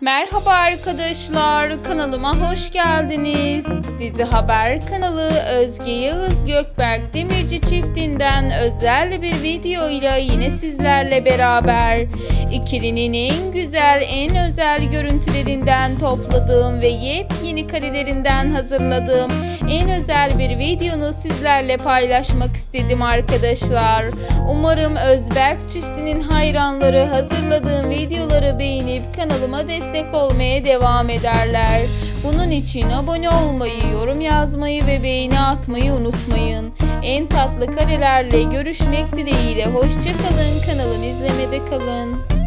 Merhaba arkadaşlar, kanalıma hoş geldiniz. Dizi Haber kanalı Özge Yağız Gökberk Demirci çiftinden özel bir video ile yine sizlerle beraber. İkilinin en güzel, en özel görüntülerinden topladığım ve yepyeni karelerinden hazırladığım en özel bir videonu sizlerle paylaşmak istedim arkadaşlar. Umarım Özberk çiftinin hayranları hazırladığım videoları beğenip kanalıma destek olmaya devam ederler. Bunun için abone olmayı, yorum yazmayı ve beğeni atmayı unutmayın. En tatlı karelerle görüşmek dileğiyle hoşçakalın kanalımı izlemede kalın.